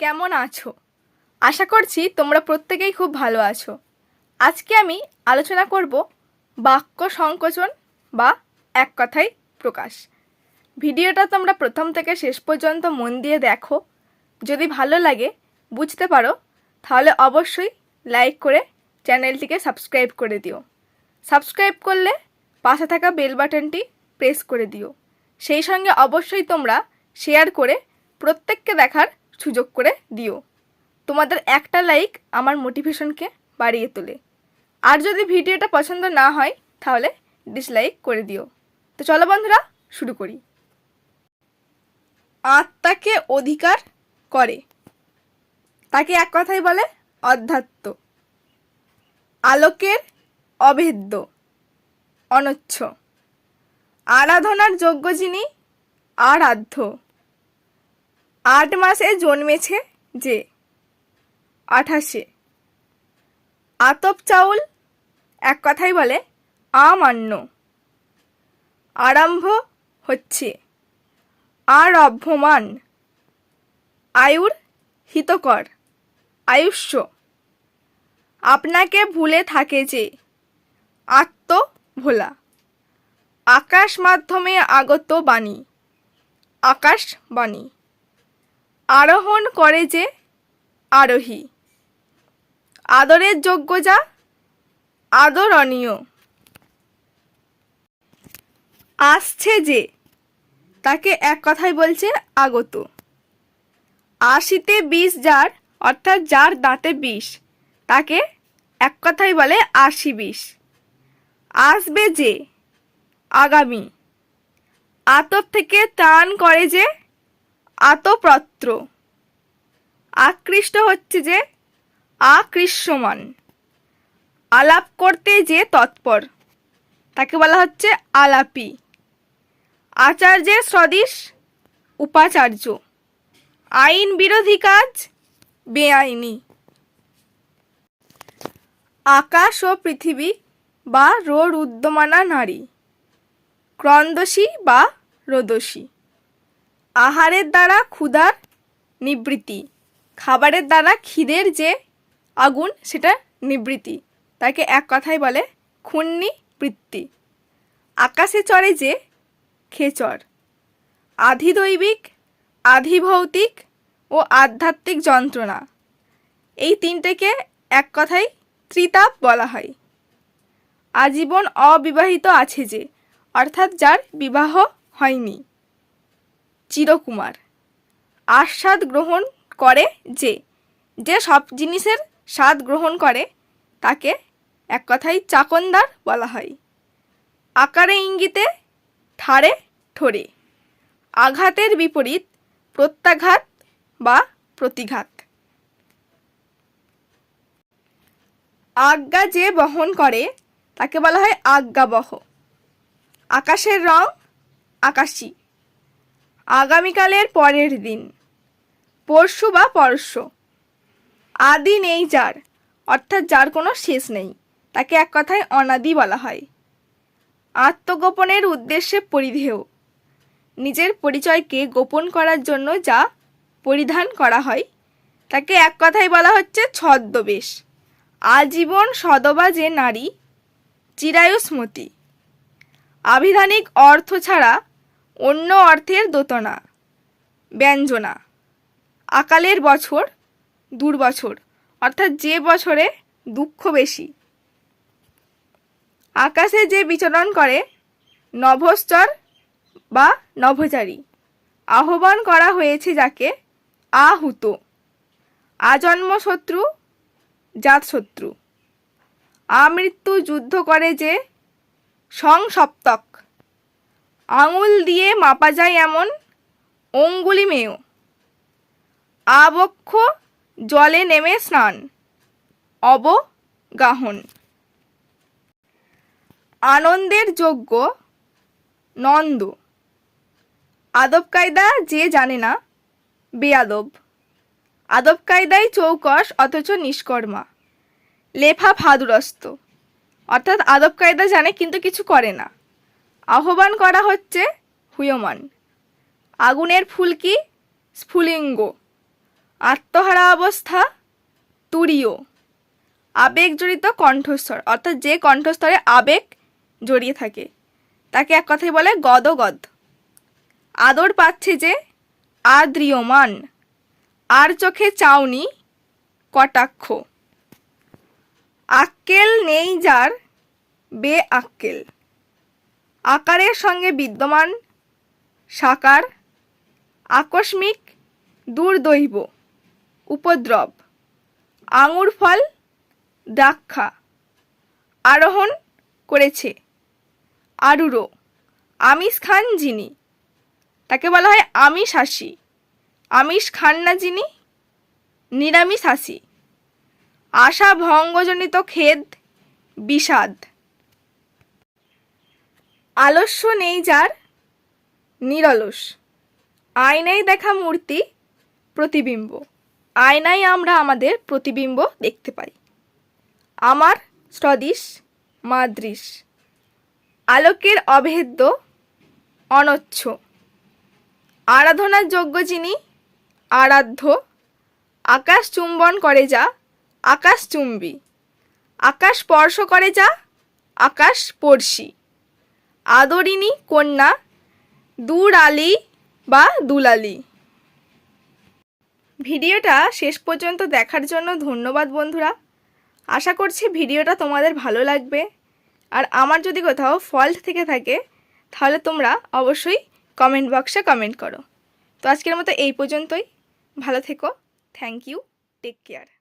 কেমন আছো? আশা করছি তোমরা প্রত্যেকেই খুব ভালো আছো। আজকে আমি আলোচনা করব বাক্য সংকোচন বা এক কথায় প্রকাশ। ভিডিওটা তোমরা প্রথম থেকে শেষ পর্যন্ত মন দিয়ে দেখো। যদি ভালো লাগে বুঝতে পারো, তাহলে অবশ্যই লাইক করে চ্যানেলটিকে সাবস্ক্রাইব করে দিও। সাবস্ক্রাইব করলে পাশে থাকা বেল বাটনটি প্রেস করে দিও। সেই সঙ্গে অবশ্যই তোমরা শেয়ার করে প্রত্যেককে দেখার সুযোগ করে দিও। তোমাদের একটা লাইক আমার মোটিভেশনকে বাড়িয়ে তোলে। আর যদি ভিডিওটা পছন্দ না হয়, তাহলে ডিসলাইক করে দিও। তো চলো বন্ধুরা, শুরু করি। আত্মাকে অধিকার করে। তাকে এক কথাই বলে অধ্যাত্ম। আলোকের অভেদ্য, অনচ্ছ। আরাধনার যোগ্য যিনি, আরাধ্য। আট মাসে জন্মেছে যে, আঠাশে। আতপ চাউল এক কথাই বলে, আমান্য। আরম্ভ হচ্ছে। আরভ্যমান। আয়ুর হিতকর। আয়ুষ্য। আপনাকে ভুলে থাকে যে আত্ম ভোলা আকাশ মাধ্যমে আগত বাণী। আকাশ বাণী। আরোহণ করে যে আরোহী। আদরের যোগ্য যা, আদরণীয়। আসছে যে, তাকে এক কথায় বলছে আগত। আশিতে বিষ যার, অর্থাৎ যার দাঁতে বিষ তাকে এক কথাই বলে আশি বিষ আসবে যে, আগামী। আতর থেকে ত্রাণ করে যে আতপ্রত্র। আকৃষ্ট হচ্ছে যে আকৃশ্যমান আলাপ করতে যে তৎপর, তাকে বলা হচ্ছে আলাপি। আচার্যের সদিশ উপাচার্য। আইন বিরোধী কাজ বেআইনি। আকাশ ও পৃথিবী বা রোড উদ্যমানা নারী। ক্রন্দসী বা রোদসী। আহারের দ্বারা ক্ষুধার নিবৃত্তি, খাবারের দ্বারা খিদের যে আগুন, সেটা নিবৃত্তি। তাকে এক কথায় বলে খুন্নি বৃত্তি আকাশে চড়ে যে খেচর। আধিদৈবিক, আধিভৌতিক ও আধ্যাত্মিক যন্ত্রণা। এই তিনটেকে এক কথায় ত্রিতাপ বলা হয়। আজীবন অবিবাহিত আছে যে, অর্থাৎ যার বিবাহ হয়নি। চিরকুমার। আস্বাদ গ্রহণ করে যে যে সব জিনিসের স্বাদ গ্রহণ করে, তাকে এক কথায় চাকনদার বলা হয়। আকারে ইঙ্গিতে ঠাড়ে ঠোরে আঘাতের বিপরীত প্রত্যাঘাত বা প্রতিঘাত। আজ্ঞা যে বহন করে, তাকে বলা হয় আজ্ঞাবহ। আকাশের রং আকাশী। আগামীকালের পরের দিন। পরশু বা পরশু। আদি নেই যার, অর্থাৎ যার কোনো শেষ নেই। তাকে এক কথায় অনাদি বলা হয়। আত্মগোপনের উদ্দেশ্যে পরিধেয়। নিজের পরিচয়কে গোপন করার জন্য যা পরিধান করা হয়, তাকে এক কথায় বলা হচ্ছে ছদ্মবেশ। আজীবন সদবা যে নারী চিরায়ুস্মতি আবিধানিক অর্থ ছাড়া অন্য অর্থের দোতনা, ব্যঞ্জনা। আকালের বছর, দুর্বছর, অর্থাৎ যে বছরে দুঃখ বেশি। আকাশে যে বিচরণ করে, নভশ্চর বা নভচারী, আহ্বান করা হয়েছে যাকে আহুত আজন্ম শত্রু জাতশত্রু। আমৃত্যু যুদ্ধ করে যে সংসপ্তক। আঙুল দিয়ে মাপা যায় এমন অঙ্গুলিমেয় আবক্ষ জলে নেমে স্নান, অবগাহন। আনন্দের যোগ্য নন্দ। আদব কায়দা যে জানে না বেয়াদব আদব কায়দায় চৌকস অথচ নিষ্কর্মা। লেফা ফাদুরস্ত অর্থাৎ আদব কায়দা জানে কিন্তু কিছু করে না। আহ্বান করা হচ্ছে হুয়মান। আগুনের ফুলকি স্ফুলিঙ্গ। আত্মহারা অবস্থা তুরীয়। আবেগজড়িত কণ্ঠস্বর, অর্থাৎ যে কণ্ঠস্তরে আবেগ জড়িয়ে থাকে, তাকে এক কথায় বলে গদগদ। আদর পাচ্ছে যে আদ্রিয়মান, আর চোখে চাউনি কটাক্ষ। আক্কেল নেই যার বে আক্কেল। আকারের সঙ্গে বিদ্যমান সাকার আকস্মিক দুর্দৈব উপদ্রব, আঙুর ফল দ্রাক্ষা আরোহণ করেছে। আরুরো, আমিষ খান যিনি, তাকে বলা হয় আমিষ হাসি, আমিষ খান না যিনি, নিরামিষ হাসি। আশা ভঙ্গজনিত খেদ, বিষাদ। আলস্য নেই যার, নিরলস। আয়নায় দেখা মূর্তি, প্রতিবিম্ব। আয়নায় আমরা আমাদের প্রতিবিম্ব দেখতে পাই। আমার স্রদিশ মাদৃশ। আলোকের অভেদ্য, অনচ্ছ। আরাধনার যোগ্য যিনি, আরাধ্য। আকাশ চুম্বন করে যা, আকাশ চুম্বি। আকাশ স্পর্শ করে যা, আকাশ স্পর্শী। আদরিনী কন্যা, দুরালি বা দুলালি। ভিডিওটা শেষ পর্যন্ত দেখার জন্য ধন্যবাদ বন্ধুরা। আশা করছি ভিডিওটা তোমাদের ভালো লাগবে। আর আমার যদি কোথাও ফল্ট থেকে থাকে, তাহলে তোমরা অবশ্যই কমেন্ট বক্সে কমেন্ট করো। তো আজকের মতো এই পর্যন্তই। ভালো থেকো। Thank you take care